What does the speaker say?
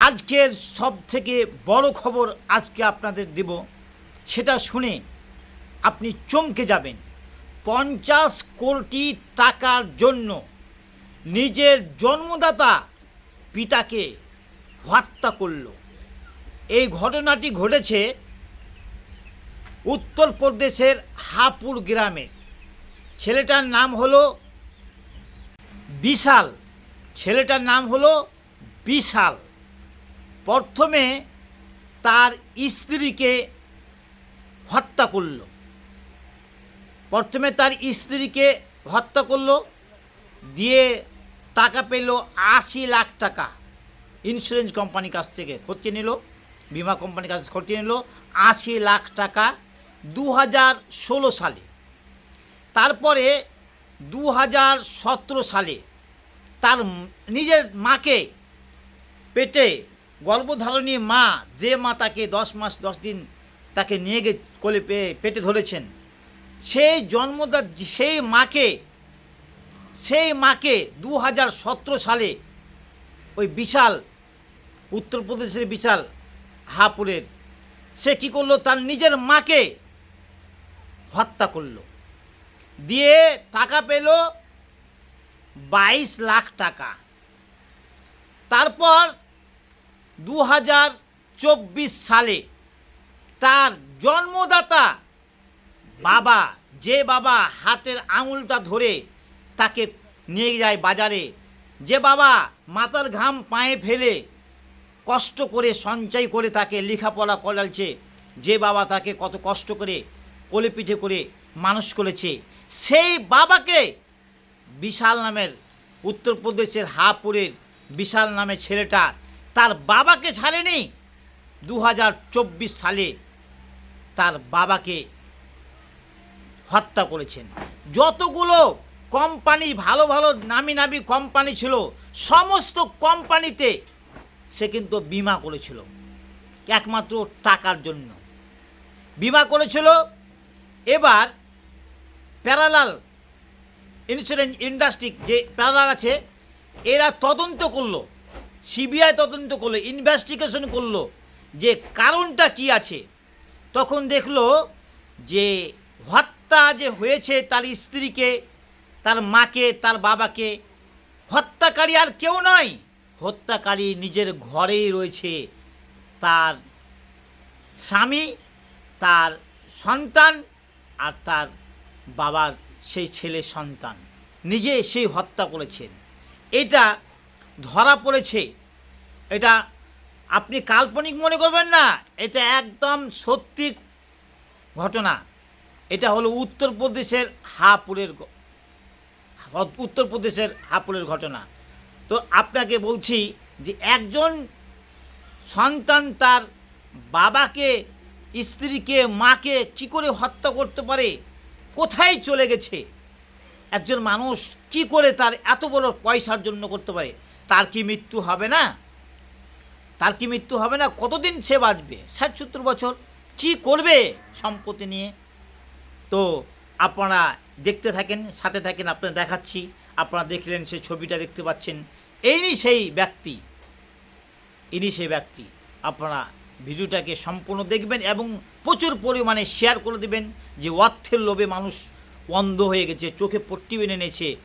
আজকের সব থেকে বড় খবর আজকে আপনাদের দেব। সেটা শুনে আপনি চমকে যাবেন। পঞ্চাশ কোটি টাকার জন্য নিজের জন্মদাতা পিতাকে হত্যা করল। এই ঘটনাটি ঘটেছে উত্তরপ্রদেশের হাপুর গ্রামে। ছেলেটার নাম হলো বিশাল। ছেলেটার নাম হলো বিশাল। প্রথমে তার স্ত্রীকে হত্যা করল। প্রথমে তার স্ত্রীকে হত্যা করল, দিয়ে টাকা পেল আশি লাখ টাকা। ইন্স্যুরেন্স কোম্পানির কাছ থেকে খরচে নিল, বিমা কোম্পানির কাছ থেকে খরচে নিল, আশি লাখ টাকা দু হাজার ষোলো সালে। তারপরে দু হাজার সতেরো সালে তার নিজের মাকে পেটে গর্ভধারণী মা যে মা তাকে দশ মাস, দশ দিন তাকে নিয়ে গে, কোলে পে- পেটে ধরেছেন, সেই জন্মদাত সেই মাকে সেই মাকে দু হাজার সতেরো সালে ওই বিশাল, উত্তরপ্রদেশের বিশাল হাপুরের, সে কী করল? তার নিজের মাকে হত্যা করল। দিয়ে টাকা পেল বাইশ লাখ টাকা। তারপর দু হাজার চব্বিশ সালে তার জন্মদাতা বাবা, যে বাবা হাতের আঙুলটা ধরে তাকে নিয়ে যায় বাজারে, যে বাবা মাথার ঘাম পায়ে ফেলে কষ্ট করে সঞ্চয় করে তাকে লেখাপড়া করালছে যে বাবা তাকে কত কষ্ট করে কোলে পিঠে করে মানুষ করেছে, সেই বাবাকে বিশাল নামের উত্তরপ্রদেশের হাপুরের বিশাল নামে ছেলেটা তার বাবাকে ছাড়েনি। দু হাজার চব্বিশ সালে তার বাবাকে হত্যা করেছেন। যতগুলো কোম্পানি, ভালো ভালো নামি নামি কোম্পানি ছিল, সমস্ত কোম্পানিতে সে কিন্তু বিমা করেছিল। একমাত্র টাকার জন্য। বিমা করেছিল। এবার প্যারালাল ইন্স্যুরেন্স ইন্ডাস্ট্রি যে প্যারালাল আছে, এরা তদন্ত করল। সিবিআই তদন্ত করল ইনভেস্টিগেশন করল, যে কারণটা কি আছে? তখন দেখল যে হত্যা যে হয়েছে তার স্ত্রীকে, তার মাকে, তার বাবাকে, হত্যাকারী আর কেউ নয় হত্যাকারী নিজের ঘরেই রয়েছে। তার স্বামী, তার সন্তান আর তার বাবার সেই ছেলে সন্তান। নিজে সেই হত্যা করেছেন। এটা ধরা পড়েছে। এটা আপনি কাল্পনিক মনে করবেন না, এটা একদম সত্যি ঘটনা। এটা হলো উত্তরপ্রদেশের হাপুরের উত্তরপ্রদেশের হাপুরের ঘটনা। তো আপনাকে বলছি যে একজন সন্তান তার বাবাকে, স্ত্রীকে, মাকে কি করে হত্যা করতে পারে, কোথায় চলে গেছে, একজন মানুষ কি করে তার এত বড় পয়সার জন্য করতে পারে তার কি মৃত্যু হবে না? তার কি মৃত্যু হবে না? কতদিন সে বাঁচবে? ষাট সত্তর বছর। কি করবে সম্পত্তি নিয়ে? তো আপনারা দেখতে থাকেন, সাথে থাকেন আপনারা দেখাচ্ছি। আপনারা দেখলেন সেই ছবিটা দেখতে পাচ্ছেন। এই সেই ব্যক্তি। ইনি সেই ব্যক্তি। আপনারা ভিডিওটাকে সম্পূর্ণ দেখবেন এবং প্রচুর পরিমাণে শেয়ার করে দেবেন যে অর্থের লোভে মানুষ অন্ধ হয়ে গেছে, চোখে পট্টি বেঁধে নিয়েছে।